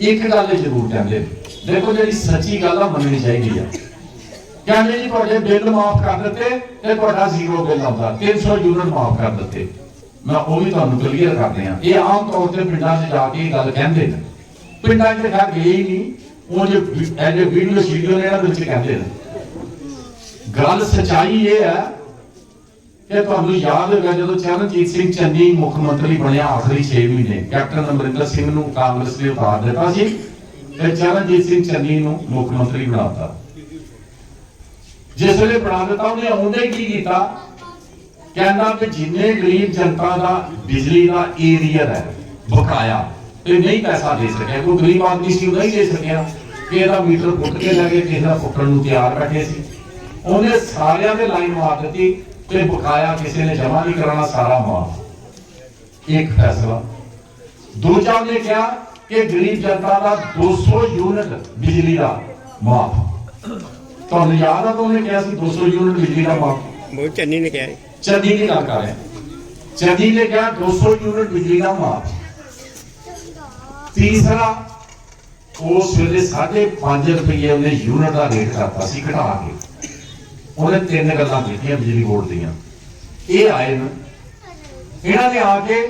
ਇੱਕ ਗੱਲ ਜ਼ਰੂਰ ਕਹਿੰਦੇ ਦੇਖੋ ਜਿਹੜੀ ਸੱਚੀ ਗੱਲ ਆ ਮੰਨਣੀ ਚਾਹੀਦੀ ਆ। ਕਹਿੰਦੇ ਜੀ ਤੁਹਾਡੇ ਬਿੱਲ ਮਾਫ ਕਰ ਦਿੱਤੇ ਤੇ ਤੁਹਾਡਾ ਜ਼ੀਰੋ ਬਿੱਲ ਆਉਂਦਾ। 300 ਯੂਨਿਟ ਮਾਫ ਕਰ ਦਿੱਤੇ। ਮੈਂ ਉਹ ਵੀ ਤੁਹਾਨੂੰ ਕਲੀਅਰ ਕਰਦੇ ਆ ਇਹ ਆਮ ਤੌਰ ਤੇ ਪਿੰਡਾਂ 'ਚ ਜਾ ਕੇ ਇਹ ਗੱਲ ਕਹਿੰਦੇ ਨੇ। ਪਿੰਡਾਂ 'ਚ ਖਾ ਗਏ ਹੀ ਨਹੀਂ। ਉਹ ਜੋ ਐਜੇ ਵੀਡੀਓ ਸ਼ੀਡੀਓ ਨੇ ਇਹਨਾਂ ਵਿੱਚ ਕਹਿੰਦੇ ਨੇ। ਗੱਲ ਸਚਾਈ ਇਹ ਹੈ ਕਿ ਤੁਹਾਨੂੰ ਯਾਦ ਹੋਵੇਗਾ ਜਦੋਂ ਚਰਨਜੀਤ ਸਿੰਘ ਚੰਨੀ ਮੁੱਖ ਮੰਤਰੀ ਬਣਿਆ ਆਖਰੀ 6 ਮਹੀਨੇ। ਕੈਪਟਨ ਅਮਰਿੰਦਰ ਸਿੰਘ ਨੂੰ ਕਾਂਗਰਸ ਨੇ ਉਤਾਰ ਦਿੱਤਾ ਸੀ ਤੇ ਚਰਨਜੀਤ ਸਿੰਘ ਚੰਨੀ ਨੂੰ ਮੁੱਖ ਮੰਤਰੀ ਬਣਾਤਾ ਜਿਸ ਵੇਲੇ ਬਣਾ ਦਿੱਤਾ, ਉਹਨੇ ਆਉਂਦੇ ਕੀ ਕੀਤਾ? ਕਹਿੰਦਾ ਕਿ ਜਿੰਨੇ ਗਰੀਬ ਜਨਤਾ ਦਾ ਬਿਜਲੀ ਦਾ ਏਰੀਅਰ ਹੈ, ਬਕਾਇਆ, ਤੇ ਨਹੀਂ ਪੈਸਾ ਦੇ ਸਕਿਆ। ਕੋਈ ਗਰੀਬ ਆਦਮੀ ਸੀ ਉਹ ਨਹੀਂ ਦੇ ਸਕਿਆ। ਕਿ ਇਹਦਾ ਮੀਟਰ ਫੁੱਟ ਕੇ ਲੱਗੇ ਕਿਸੇ ਦਾ ਫੁੱਟਣ ਨੂੰ ਤਿਆਰ ਬੈਠੇ ਸੀ। ਉਹਨੇ ਸਾਰਿਆਂ ਦੇ ਲਾਈਨ ਮਾਰ ਦਿੱਤੀ। ਤੇ ਬਕਾਇਆ ਕਿਸੇ ਨੇ ਜਮਾ ਨਹੀਂ ਕਰਾਉਣਾ ਸਾਰਾ ਮਾਫ ਇੱਕ ਫੈਸਲਾ ਦੂਜਾ ਉਹਨੇ ਕਿਹਾ ਕਿ ਗਰੀਬ ਜਨਤਾ ਦਾ 200 ਯੂਨਿਟ ਬਿਜਲੀ ਦਾ ਮਾਫ ਤੁਹਾਨੂੰ ਯਾਦ ਆ ਤਾਂ ਉਹਨੇ ਕਿਹਾ ਸੀ 200 ਯੂਨਿਟ ਬਿਜਲੀ ਦਾ ਮਾਫ ਬਹੁਤ ਚੰਨੀ ਨੇ ਕਿਹਾ ਹੈ। ਚੰਦੀ ਦੀ ਗੱਲ ਕਰ ਰਿਹਾ ਚੰਦੀ ਨੇ ਕਿਹਾ 200 ਯੂਨਿਟ ਬਿਜਲੀ ਦਾ ਮਾਫ ਤੀਸਰਾ ਉਸ ਵੇਲੇ 5.5 ਰੁਪਏ ਉਹਨੇ ਯੂਨਿਟ ਦਾ ਰੇਟ ਕਰਤਾ ਸੀ ਘਟਾ ਕੇ ਉਹਨੇ ਤਿੰਨ ਗੱਲਾਂ ਕੀਤੀਆਂ ਬਿਜਲੀ ਬੋਰਡ ਦੀਆਂ। ਇਹ ਆਏ ਨੇ। ਇਹਨਾਂ ਨੇ ਆ ਕੇ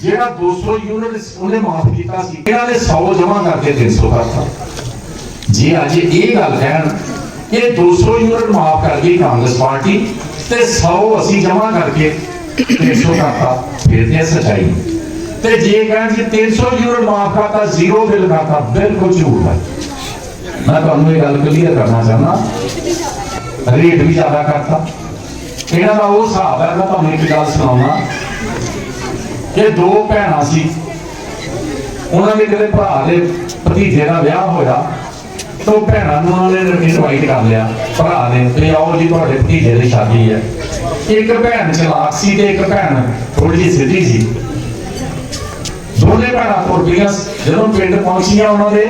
ਜਿਹੜਾ 200 ਯੂਨਿਟ ਉਹਨੇ ਮਾਫ ਕੀਤਾ ਸੀ, ਇਹਨਾਂ ਨੇ 100 ਜਮ੍ਹਾਂ ਕਰਕੇ 300 ਕਰਤਾ। ਜੇ ਅੱਜ ਇਹ ਗੱਲ ਕਹਿਣ ਕਿ 200 ਯੂਨਿਟ ਮਾਫ ਕਰ ਗਈ ਕਾਂਗਰਸ ਪਾਰਟੀ ਤੇ 100 ਅਸੀਂ ਜਮ੍ਹਾਂ ਕਰਕੇ 300 ਕਰਤਾ, ਫਿਰ ਤੇ ਇਹ ਸੱਚਾਈ ਤੇ ਜੇ ਕਹਿਣ ਕਿ 300 ਯੂਨਿਟ ਮਾਫ ਕਰਤਾ, ਜ਼ੀਰੋ ਬਿੱਲ ਕਰਤਾ, ਬਿਲਕੁਲ ਝੂਠ ਹੈ। ਮੈਂ ਤੁਹਾਨੂੰ ਇਹ ਗੱਲ ਕਲੀਅਰ ਕਰਨਾ ਚਾਹੁੰਦਾ ਰੇਟ ਵੀ ਜ਼ਿਆਦਾ ਕਰਤਾ। ਇਹਨਾਂ ਦਾ ਉਹ ਹਿਸਾਬ ਹੈ, ਮੈਂ ਤੁਹਾਨੂੰ ਇੱਕ ਗੱਲ ਸੁਣਾਉਣਾ। ਕਿ ਦੋ ਭੈਣਾਂ ਸੀ। ਉਹਨਾਂ ਦੇ ਕਿਤੇ ਭਰਾ ਦੇ ਭਤੀਜੇ ਦਾ ਵਿਆਹ ਹੋਇਆ, ਤਾਂ ਭੈਣਾਂ ਨੂੰ ਉਹਨਾਂ ਨੇ ਇਨਵਾਈਟ ਕਰ ਲਿਆ, ਭਰਾ ਨੇ ਤੇ ਆਓ ਜੀ, ਤੁਹਾਡੇ ਭਤੀਜੇ ਦੀ ਸ਼ਾਦੀ ਹੈ। ਇੱਕ ਭੈਣ ਚਲਾਕ ਸੀ ਤੇ ਇੱਕ ਭੈਣ ਥੋੜੀ ਜਿਹੀ ਸਿੱਧੀ ਸੀ। ਦੋਨੇ ਭੈਣਾਂ ਤੁਰ ਪਈਆਂ ਜਦੋਂ ਪਿੰਡ ਪਹੁੰਚੀਆਂ ਉਹਨਾਂ ਦੇ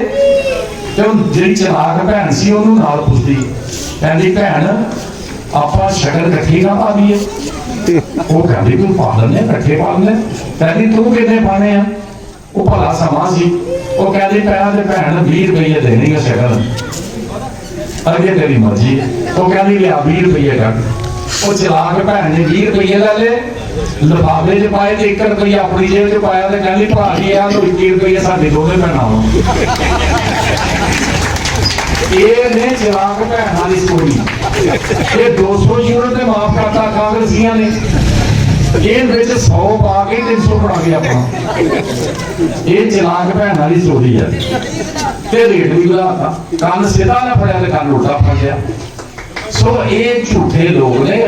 ਤੇ ਉਹ ਜਿਹੜੀ ਚਲਾਕ ਭੈਣ ਸੀ, ਉਹਨੂੰ ਨਾਲ ਪੁੱਛਦੀ, ਕਹਿੰਦੀ, ਭੈਣ, ਆਪਾਂ ਸ਼ਗਨ ਇਕੱਠੀ ਨਾ ਪਾ ਦਈਏ। ਉਹ ਕਹਿੰਦੀ, ਤੂੰ ਪਾ ਲੈਂਦੇ ਇਕੱਠੇ ਪਾ ਲੈਂਦੇ ਕਹਿੰਦੀ, ਤੂੰ ਕਿੰਨੇ ਪਾਣੇ ਆ? ਉਹ ਭਲਾ ਸਮਾਂ ਸੀ। ਉਹ ਕਹਿੰਦੀ, ਪਹਿਲਾਂ ਤੇ ਭੈਣ 20 ਰੁਪਏ ਦੇਣੀ ਹੈ ਸ਼ਗਨ। ਅਗੇ ਤੇਰੀ ਮਰਜ਼ੀ ਉਹ ਕਹਿੰਦੀ, ਲਿਆ 20 ਰੁਪਏ ਕੱਢ ਉਹ ਚਲਾ ਕੇ ਭੈਣ ਨੇ 20 ਰੁਪਏ ਲੈ ਲਏ, ਲਿਫਾਫੇ 'ਚ ਪਾਏ ਤੇ 1 ਰੁਪਏ ਆਪਣੀ ਜੇਬ 'ਚ ਪਾਇਆ ਤੇ ਕਹਿੰਦੀ ਭਰਾ ਜੀ ਆ ਲੋ 21 ਰੁਪਏ ਸਾਡੇ ਦੋਵੇਂ ਭੈਣਾਂ ਨੂੰ ਇਹ ਨੇ ਚਲਾਕ ਭੈਣਾਂ ਦੀ ਸਟੋਰੀ ਇਹ 200 ਯੂਨਿਟ ਤੇ ਮਾਫ ਕਰਤਾ ਕਾਂਗਰਸੀਆਂ ਨੇ। ਇਹ ਵਿੱਚ 100 ਪਾ ਕੇ 300 ਬਣਾ ਗਿਆ ਆਪਾਂ। ਇਹ ਚਲਾਕ ਭੈਣ ਵਾਲੀ ਸਟੋਰੀ ਹੈ। ਤੇ ਰੇਟ ਵੀ ਵਧਾਤਾ ਕੰਨ ਸਿੱਧਾ ਨਾ ਫੜਿਆ ਤੇ ਕੰਨ ਉਲਟਾ ਫੜ ਗਿਆ ਸੋ ਇਹ ਝੂਠੇ ਲੋਕ ਨੇ